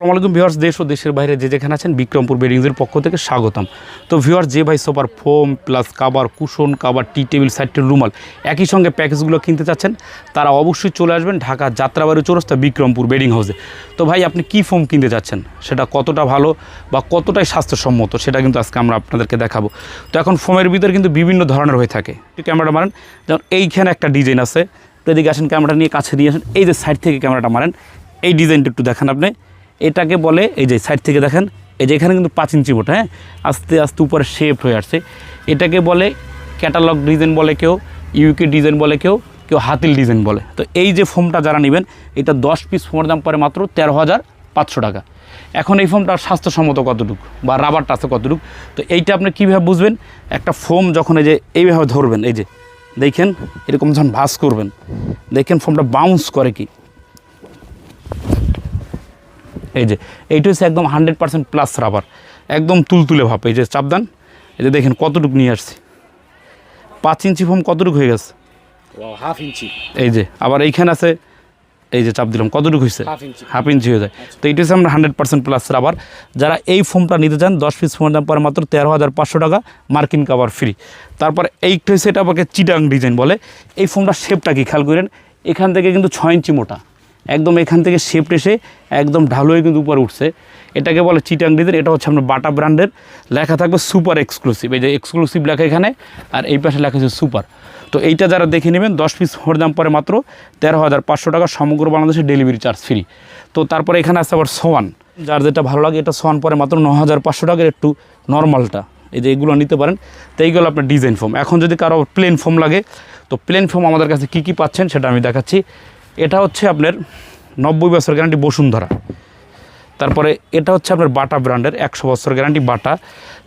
আসসালামাইকুম ভিউয়ার্স, দেশ ও দেশের বাইরে যে যেখানে আছেন বিক্রমপুর বেডিংসের পক্ষ থেকে স্বাগতম। তো ভিউয়ার্স, যে ভাই সোফার foam plus cover cushion, cover টি টেবিল সাইডের রুমাল, একই সঙ্গে প্যাকেজগুলো কিনতে চাচ্ছেন, তারা অবশ্যই চলে আসবেন ঢাকা যাত্রাবাড়ি চৌরাস্তা বিক্রমপুর বেডিং হাউসে। তো ভাই, আপনি কি ফোম কিনতে চাচ্ছেন? সেটা কতটা ভালো বা কতটাই স্বাস্থ্যসম্মত, সেটা কিন্তু আজকে আমরা আপনাদেরকে দেখাবো। তো এখন ফোমের ভিতরে কিন্তু বিভিন্ন ধরনের হয়ে থাকে। ক্যামেরাটা মারেন। যেমন এইখানে একটা ডিজাইন আছে। তো এদিকে আসেন ক্যামেরাটা নিয়ে কাছে নিয়ে আসেন। এই যে সাইড থেকে ক্যামেরাটা মারেন। এই ডিজাইনটা একটু দেখান আপনি। এটাকে বলে এই যে সাইড থেকে দেখেন, এই যে এখানে কিন্তু পাঁচ ইঞ্চি মোটা হ্যাঁ? আস্তে আস্তে উপরে শেপ হয়ে আসছে। এটাকে বলে ক্যাটালগ ডিজাইন বলে কেউ ইউকে ডিজাইন বলে কেউ কেউ হাতিল ডিজাইন বলে। তো এই যে ফোমটা যারা নেবেন, এটা দশ পিস ফোমের দাম পরে মাত্র তেরো হাজার পাঁচশো টাকা। এখন এই ফোমটা স্বাস্থ্যসম্মত কতটুকু বা রাবারটা আছে কতটুকু? তো এইটা আপনি কীভাবে বুঝবেন? একটা ফোম যখন এই যে এইভাবে ধরবেন, এই যে দেখেন, এরকম যখন ভাস করবেন, দেখেন ফোমটা বাউন্স করে কি? এই যে এইটা হচ্ছে একদম হান্ড্রেড পার্সেন্ট প্লাস রাবার একদম তুলতুলে ভাব এই যে চাপদান এই যে দেখেন কতটুকু নিয়ে আসছি। পাঁচ ইঞ্চি ফোম কতটুকু হয়ে গেছে? Half inch. এই যে আবার এইখানে আছে এই যে চাপ দিলাম কতটুকু হয়েছে? Half inch. হয়ে যায়। তো এইটা হচ্ছে আমরা হান্ড্রেড পার্সেন্ট প্লাস রাবার যারা এই ফোমটা নিতে চান দশ পিস ফোমের দাম পরে মাত্র তেরো হাজার পাঁচশো টাকা মার্কিন কাভার ফ্রি তারপর এইটা হচ্ছে এটা আমাকে চিটাং ডিজাইন বলে। এই ফোমটা শেপটা কি? খেয়াল করেন এখান থেকে কিন্তু ছয় ইঞ্চি মোটা। একদম এখান থেকে শেপ এসে একদম ঢালু হয়ে কিন্তু উপরে উঠছে। এটাকে বলে চিটাং ডিজাইন এটা হচ্ছে আপনার বাটা ব্র্যান্ডের লেখা থাকবে সুপার এক্সক্লুসিভ এই যে এক্সক্লুসিভ লেখা এখানে, আর এই পাশে লেখা আছে সুপার তো এইটা যারা দেখে নেবেন, দশ পিস ফোর দাম পরে মাত্র তেরো হাজার পাঁচশো টাকা, সমগ্র বাংলাদেশে ডেলিভারি চার্জ ফ্রি তো তারপরে এখানে আছে আবার সোয়ান যার যেটা ভালো লাগে, এটা সোয়ান পরে মাত্র ন হাজার পাঁচশো টাকার একটু নর্মালটা এই যে এগুলো নিতে পারেন, তো এইগুলো আপনার ডিজাইন ফোম এখন যদি কারও প্লেন ফোম লাগে, তো প্লেন ফোম আমাদের কাছে কী কী পাচ্ছেন সেটা আমি দেখাচ্ছি। এটা হচ্ছে আপনার নব্বই বছর গ্যারান্টি বসুন্ধরা। তারপরে এটা হচ্ছে আপনার বাটা ব্র্যান্ডের একশো বছর গ্যারান্টি বাটা।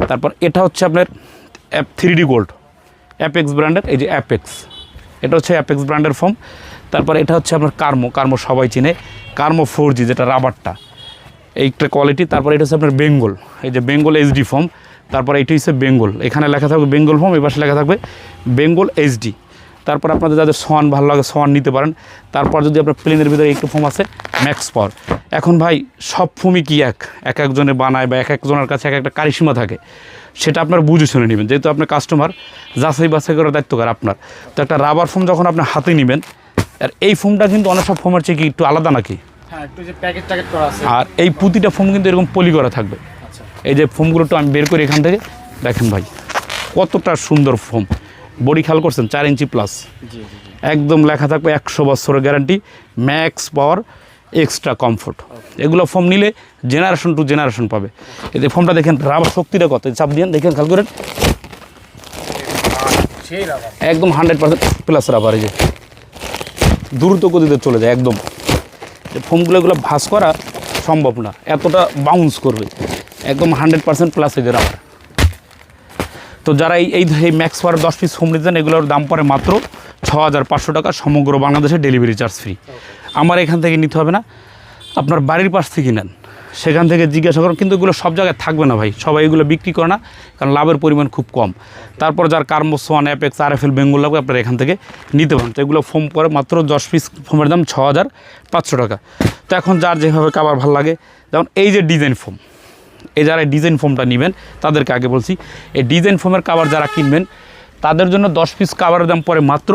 তারপর এটা হচ্ছে আপনার app three D gold apex ব্র্যান্ডের, এই যে অ্যাপেক্স। এটা হচ্ছে অ্যাপেক্স ব্র্যান্ডের ফোম তারপর এটা হচ্ছে আপনার কার্মো কার্মো সবাই চিনে। কার্মো ফোর জি যেটা রাবারটা, এইটা কোয়ালিটি তারপর এটা হচ্ছে আপনার বেঙ্গল, এই যে বেঙ্গল এইচডি ফোম তারপর এইটা হচ্ছে বেঙ্গল। এখানে লেখা থাকবে বেঙ্গল এই পাশে লেখা থাকবে বেঙ্গল এইচডি তারপর আপনাদের যাদের সোয়ান ভালো লাগে সোয়ান নিতে পারেন। তারপর যদি আপনার প্লেনের ভিতরে একটু ফোম আছে ম্যাক্স পাওয়ার এখন ভাই সব ফোমই কি এক? এক একজনে বানায় বা এক একজনের কাছে এক একটা কারিসীমা থাকে। সেটা আপনার বুঝে শুনে নেবেন। যেহেতু আপনার কাস্টমার যাচাই বাছাই করার দায়িত্বকার আপনার? তো একটা রাবার ফোম যখন আপনি হাতে নেবেন আর এই ফোমটা কিন্তু অনেক সব ফোমের চেয়ে কি একটু আলাদা নাকি? হ্যাঁ আর এই প্রতিটা ফোম কিন্তু এরকম পলি করা থাকবে। আচ্ছা। এই যে ফোমগুলো একটু আমি বের করি এখান থেকে। দেখেন ভাই কতটা সুন্দর ফোম। বডি খেয়াল করছেন? চার ইঞ্চি প্লাস একদম লেখা থাকবে একশো বছরের guarantee max power extra comfort এগুলো ফোম নিলে জেনারেশন টু জেনারেশন পাবে। এই যে ফোমটা দেখেন রাবার শক্তিটা কত? চাপ দিয়ে দেখেন খেয়াল করেন। একদম হান্ড্রেড পার্সেন্ট প্লাস রাবার এই যে। দ্রুত গতিতে চলে যায় একদম। ফোমগুলো এগুলো ভাস করা সম্ভব না এতটা বাউন্স করবে। একদম হান্ড্রেড পার্সেন্ট প্লাস এই যে রাবার তো যারা এই এই ম্যাক্স পাওয়ার দশ পিস হোম নিতে এগুলোর দাম পড়ে মাত্র ছ হাজার পাঁচশো টাকা, সমগ্র বাংলাদেশে ডেলিভারি চার্জ ফ্রি আমার এখান থেকে নিতে হবে না, আপনার বাড়ির পাশ থেকে নেন। সেখান থেকে জিজ্ঞাসা করুন, কিন্তু এগুলো সব জায়গায় থাকবে না ভাই, সবাই এগুলো বিক্রি করে না, কারণ লাভের পরিমাণ খুব কম। তারপর যার কার্মোস ওয়ান অ্যাপেক্স আর এফ এল বেঙ্গল লাগবে, আপনারা এখান থেকে নিতে পারেন। তো এগুলো ফোম করে মাত্র দশ পিস ফোমের দাম ছ হাজার পাঁচশো টাকা। তো এখন যার যেভাবে কাবার ভালো লাগে, যেমন এই যে ডিজাইন ফোম এই যারা ডিজাইন ফোমটা নেবেন তাদেরকে আগে বলছি এই ডিজাইন ফোমের কাবার যারা কিনবেন তাদের জন্য দশ পিস কাবারের দাম পরে মাত্র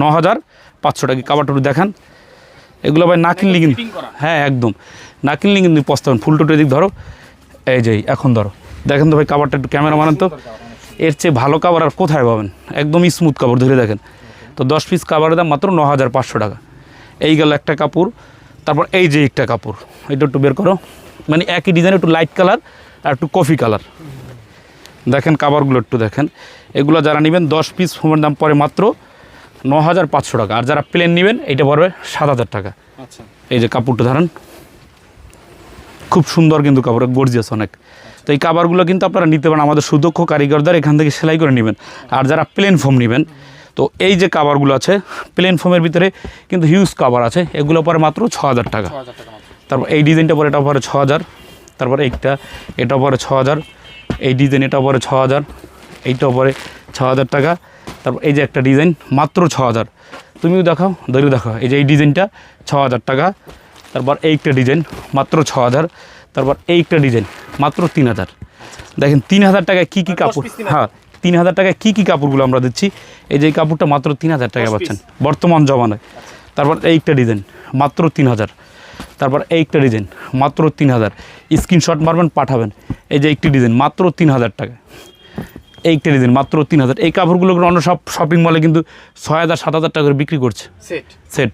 ন হাজার পাঁচশো টাকা। কাবারটা একটু দেখান। এগুলো ভাই না কিনলে কিন্তু হ্যাঁ একদম। না কিনলে কিন্তু পস্তাবেন ফুল টুটো দিক ধরো। এই যে এখন ধরো। দেখেন তো ভাই কাবারটা একটু ক্যামেরা মানান তো। এর চেয়ে ভালো কাবার আর কোথায় পাবেন? একদম স্মুথ কাপড় ধরে দেখেন। তো দশ পিস কাবারের দাম মাত্র ন হাজার পাঁচশো টাকা। এই গেল একটা কাপড় তারপর এই যে একটা কাপড়। এটা একটু বের করো। মানে একই ডিজাইন একটু লাইট কালার আর একটু কফি কালার দেখেন কাবারগুলো একটু দেখেন। এগুলো যারা নেবেন দশ পিস ফোমের দাম পরে মাত্র ন হাজার পাঁচশো টাকা। আর যারা প্লেন নেবেন এটা পড়বে সাত হাজার টাকা। আচ্ছা। এই যে কাপড়টা ধরেন খুব সুন্দর কিন্তু কাপড় গর্জিয়াস অনেক। তো এই কাবারগুলো কিন্তু আপনারা নিতে পারেন আমাদের সুদক্ষ কারিগরদের এখান থেকে সেলাই করে নেবেন। আর যারা প্লেন ফোম নেবেন তো এই যে কাবারগুলো আছে প্লেন ফোমের ভিতরে কিন্তু হিউজ কাবার আছে। এগুলো পরে মাত্র ছ হাজার টাকা টাকা তারপর এই ডিজাইনটা পরে এটা পরে ছ হাজার তারপর এইটা এটা পরে ছ হাজার এই ডিজাইন এটা পরে ছ হাজার এইটা পরে ছ হাজার টাকা। তারপর এই যে একটা ডিজাইন মাত্র ছ হাজার তুমিও দেখাও ধরে দেখাও। এই যে এই ডিজাইনটা ছ হাজার টাকা। তারপর এই একটা ডিজাইন মাত্র ছ হাজার তারপর এই একটা ডিজাইন মাত্র তিন হাজার দেখেন তিন হাজার টাকায় কী কী কাপড় হ্যাঁ তিন হাজার টাকায় কী কী কাপড়গুলো আমরা দিচ্ছি? এই যে কাপড়টা মাত্র তিন হাজার টাকায় দশ পাচ্ছেন। বর্তমান জমানায়। তারপর এই একটা ডিজাইন মাত্র তিন হাজার তারপর এই একটা ডিজাইন মাত্র তিন হাজার স্ক্রিনশট মারবেন পাঠাবেন। এই যে একটি ডিজাইন মাত্র তিন হাজার টাকা। এই একটা ডিজাইন মাত্র তিন হাজার এই কাপড়গুলো অন্য সব শপিং মলে কিন্তু ছয় হাজার সাত হাজার টাকা করে বিক্রি করছে। সেট সেট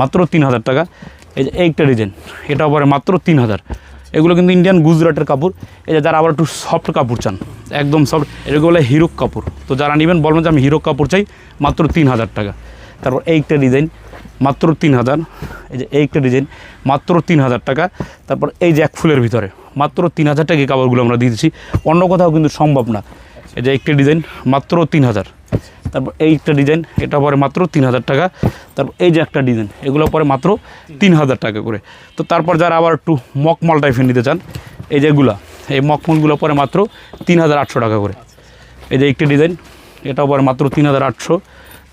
মাত্র তিন হাজার টাকা। এই যে এইটা ডিজাইন এটা পরে মাত্র তিন হাজার এগুলো কিন্তু ইন্ডিয়ান গুজরাটের কাপড়। এই যে যারা আবার একটু সফট কাপড় চান একদম সফট এগুলো বলে হিরোক কাপড়। তো যারা নেবেন বলবেন যে আমি হিরোক কাপড় চাই মাত্র তিন হাজার টাকা। তারপর এইটা ডিজাইন মাত্র তিন হাজার। এই যে এই একটা ডিজাইন মাত্র তিন হাজার টাকা। তারপর এই যে এক ফুলের ভিতরে, মাত্র তিন হাজার টাকা কাপড়গুলো আমরা দিয়ে দিচ্ছি। অন্য কোথাও কিন্তু সম্ভব না। এই যে একটা ডিজাইন মাত্র তিন হাজার। তারপর এই একটা ডিজাইন এটা পরে মাত্র তিন হাজার টাকা। তারপর এই যে একটা ডিজাইন এগুলো পরে মাত্র তিন হাজার টাকা করে। তো তারপর যারা আবার একটু মকমল টাইপের নিতে চান, এই যেগুলা এই মকমলগুলো পরে মাত্র তিন হাজার আটশো টাকা করে। এই যে একটা ডিজাইন এটাও পরে মাত্র তিন হাজার আটশো।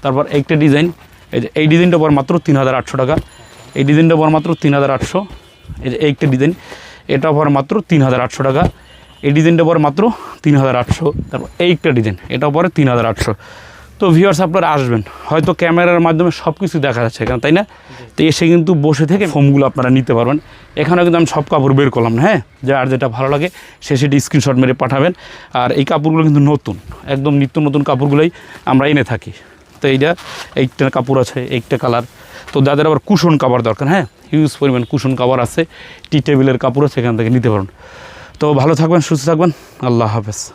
তারপর একটা ডিজাইন এই যে, এই ডিজাইনটা পরে মাত্র তিন হাজার আটশো টাকা। এই ডিজাইনটা পরে মাত্র তিন হাজার আটশো। এই যে একটা ডিজাইন, এটা পর মাত্র তিন হাজার আটশো টাকা। এই ডিজাইনটা পরে মাত্র তিন হাজার আটশো। তারপর এই একটা ডিজাইন, এটাও পরে তিন হাজার আটশো। তো ভিউয়ার্স আপনারা আসবেন, হয়তো ক্যামেরার মাধ্যমে সব কিছু দেখা যাচ্ছে এখানে, তাই না? তো এসে কিন্তু বসে থেকে ফোমগুলো আপনারা নিতে পারবেন। এখানে কিন্তু আমি সব কাপড় বের করলাম না হ্যাঁ? যে আর যেটা ভালো লাগে, সে সেটি স্ক্রিনশট মেরে পাঠাবেন। আর এই কাপড়গুলো কিন্তু নতুন, একদম নিত্য নতুন কাপড়গুলোই আমরা এনে থাকি। তো এইটা এইটা কাপড় আছে এইটা কালার তো যাদের আবার কুশন কাভার দরকার হ্যাঁ? হিউজ পরিমাণ কুশন কাভার আছে টি টেবিলের কাপড়ও সেখান থেকে নিতে পারুন। তো ভালো থাকবেন, সুস্থ থাকবেন। আল্লাহ হাফেজ।